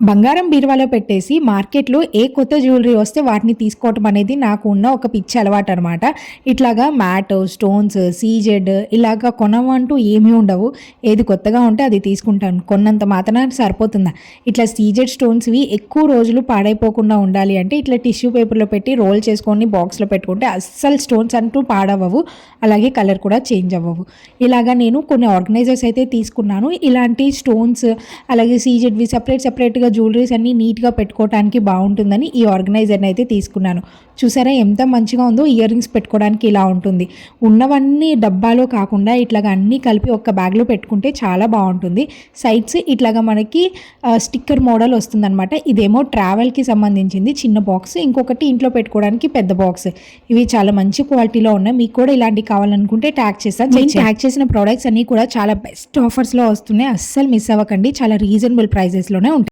బంగారం బీరువాలో పెట్టేసి మార్కెట్లో ఏ కొత్త జ్యువెలరీ వస్తే వాటిని తీసుకోవటం అనేది నాకు ఉన్న ఒక పిచ్చి అలవాటు అనమాట ఇట్లాగా మ్యాట్ స్టోన్స్ సీజెడ్ ఇలాగా కొనమంటూ ఏమీ ఉండవు. ఏది కొత్తగా ఉంటే అది తీసుకుంటాను. కొన్నంత మాత్రాన సరిపోతుందా? ఇట్లా సీజెడ్ స్టోన్స్వి ఎక్కువ రోజులు పాడైపోకుండా ఉండాలి అంటే ఇట్లా టిష్యూ పేపర్లో పెట్టి రోల్ చేసుకొని బాక్స్లో పెట్టుకుంటే అస్సలు స్టోన్స్ అంటూ పాడవవు. అలాగే కలర్ కూడా చేంజ్ అవ్వవు. ఇలాగా నేను కొన్ని ఆర్గనైజర్స్ అయితే తీసుకున్నాను. ఇలాంటి స్టోన్స్ అలాగే సీజెడ్వి సపరేట్ సపరేట్గా జ్యువెలరీస్ అన్నీ నీట్గా పెట్టుకోవడానికి బాగుంటుందని ఈ ఆర్గనైజర్ని అయితే తీసుకున్నాను. చూసారా ఎంత మంచిగా ఉందో ఇయర్ రింగ్స్ పెట్టుకోవడానికి ఇలా ఉంటుంది. ఉన్నవన్నీ డబ్బాలో కాకుండా ఇట్లాగా అన్నీ కలిపి ఒక్క బ్యాగ్లో పెట్టుకుంటే చాలా బాగుంటుంది సైడ్స్ ఇట్లాగా మనకి స్టిక్కర్ మోడల్ వస్తుందన్నమాట. ఇదేమో ట్రావెల్కి సంబంధించింది చిన్న బాక్స్ ఇంకొకటి ఇంట్లో పెట్టుకోవడానికి పెద్ద బాక్స్. ఇవి చాలా మంచి క్వాలిటీలో ఉన్నాయి. మీకు కూడా ఇలాంటివి కావాలనుకుంటే ట్యాగ్ చేస్తాను నేను ట్యాగ్ చేసిన ప్రోడక్ట్స్ అన్నీ కూడా చాలా బెస్ట్ ఆఫర్స్లో వస్తున్నాయి. అస్సలు మిస్ అవ్వకండి. చాలా రీజనబుల్ ప్రైజెస్లోనే ఉంటాయి.